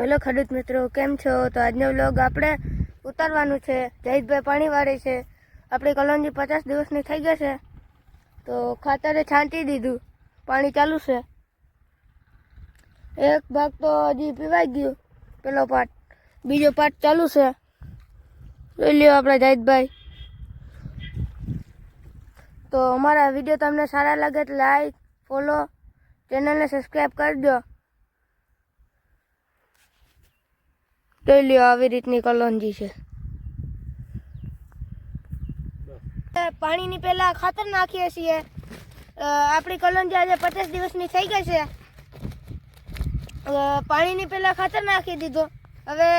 Hello ખેડૂત મિત્રો, કેમ છો? તો આજનો વ્લોગ આપણે ઉતારવાનું છે. જયદભાઈ પાણી વાળે છે. આપણી કોલોની પચાસ દિવસની થઈ ગઈ છે. તો ખાતરે છાંટી દીધું. પાણી ચાલુ છે. એક ભાગ તો હજી પીવાઈ ગયું. પેલો પાર્ટ. બીજો પાર્ટ ચાલુ છે. જોઈ લ્યો આપણે જયદભાઈ. તો અમારા વીડિયો તમને સારા લાગે તો લાઈક ફોલો ચેનલને સબસ્ક્રાઈબ કરજો જોઈ લ્યો આવી રીતની કલોંજી છે. પાણીની પહેલા ખાતર નાખીએ છીએ. આપણી કલોંજી આજે પચાસ દિવસની થઈ ગઈ છે. પાણીની પહેલા ખાતર નાખી દીધો. હવે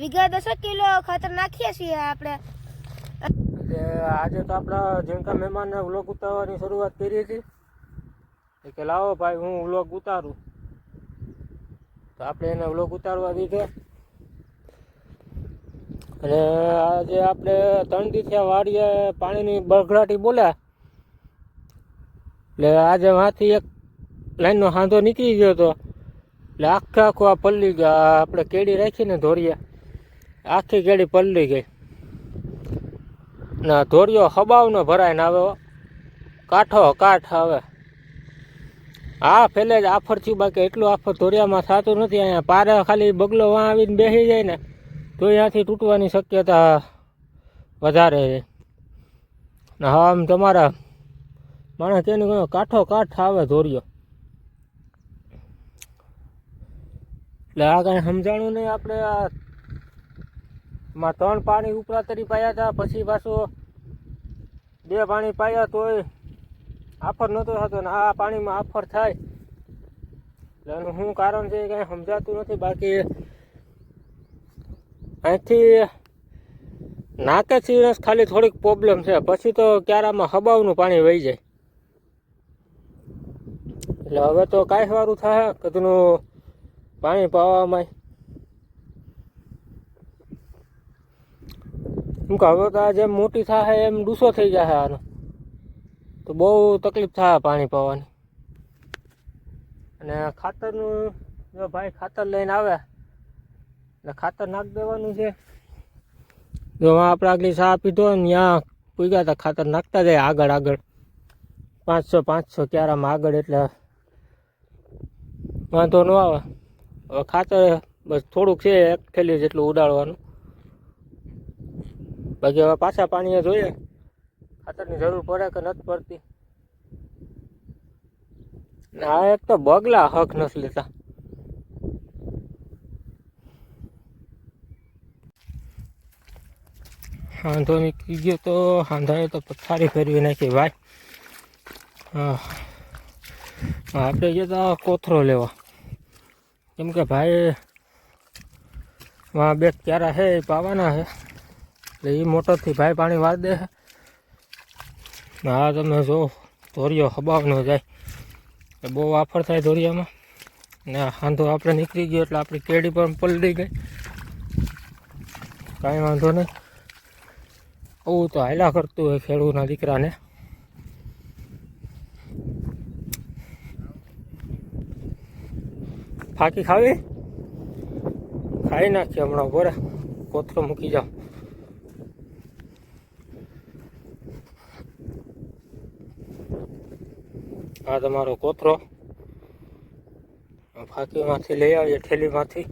વીઘા દસક કિલો ખાતર નાખીએ છીએ આપણે. આજે તો આપણા જેમકા મહેમાનને વ્લોગ ઉતારવાની શરૂઆત કરી હતી કે લાવો ભાઈ હું વ્લોગ ઉતારું. તો આપણે એને વ્લોગ ઉતારવા દીધો. અને આજે આપણે ત્રણ દિવસે વાડીએ પાણીની બળઘડાટી બોલ્યા. એટલે આજે માંથી એક લાઈનનો હાંધો નીકળી ગયો હતો. એટલે આખે આખું આ પલ્લી આપણે કેડી રાખીને ધોરીએ. આખી કેડી પલ્લી ગઈ. ના ધોરિયો હબાવનો ભરાય ને આવે કાંઠો કાંઠ આવે. હા પેલે જ આફર થયું, બાકી એટલું આફર ધોરિયામાં થતું નથી. અહીંયા પારે ખાલી બગલો વાં આવીને બેસી જાય ને, તો અહીંયાથી તૂટવાની શક્યતા વધારે છે. ને હા, આમ તમારા માણસ તેની કાંઠો કાઠ આવે ધોરિયો. એટલે આ કાંઈ સમજાણું નહીં આપણે આ ત્રણ પાણી ઉપરા તરી પાયા હતા, પછી પાછું બે પાણી પાયા તોય આફર નહોતો થતો ને આ પાણીમાં આફર થાય. એટલે એનું શું કારણ છે કંઈ સમજાતું નથી. બાકી અહીંથી નાકે સિરસ ખાલી થોડીક પ્રોબ્લેમ છે. પછી તો ક્યારામાં હબાવનું પાણી વહી જાય. એટલે હવે તો કાંઈ વારું થાય કદનું પાણી પાવામાં. એમ કે હવે તો આ જેમ મોટી થાય એમ ડૂસો થઈ જાય આનો. તો બહુ તકલીફ થાય પાણી પાવાની. અને ખાતરનું, જો ભાઈ ખાતર લઈને આવે, એટલે ખાતર નાખી દેવાનું છે. જો આપણે આગલી ચા પીધો ને, ત્યાં પૂગ્યા હતા, ખાતર નાખતા જાય આગળ આગળ. પાંચસો પાંચસો ક્યારામાં આગળ, એટલે વાંધો ન આવે. હવે ખાતર બસ થોડુંક છે, એક થેલી જેટલું ઉડાડવાનું. બાકી હવે પાછા પાણીએ જોઈએ. ખાતરની જરૂર પડે કે નથી પડતી? આ એક તો બગલા હક નથી લેતા. હાંધો નીકળી ગયો તો હાંધાએ તો પથારી ફેરવી નાખી ભાઈ. આપણે ગયા તો કોથરો લેવા. કેમ કે ભાઈ, વાં બે ક્યારા છે, એ પાવાના છે. એટલે એ મોટરથી ભાઈ પાણી વાર દે છે. હા, તમે જો, ધોરિયો હબાવનો જાય. એ બહુ વાફર થાય ધોરિયામાં. ને હાંધો આપણે નીકળી ગયો એટલે આપણી કેડી પણ પલડી ગઈ. કાંઈ વાંધો નહીં. આવું તો હાયલા કરતું હોય ખેડૂતના દીકરાને. ફાકી ખાવી? ખાઈ નાખીએ હમણાં બોરે કોથરો મૂકી જાઓ. આ તમારો કોથરો. ફાંકીમાંથી લઈ આવીએ ઠેલીમાંથી.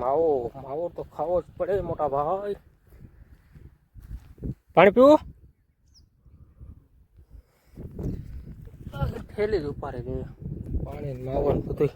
માવો માવો તો ખાવો જ પડે મોટા ભાઈ. પાણી પીવું? ઠેલી જ ઉપાડે જોઈએ પાણી માવો બધું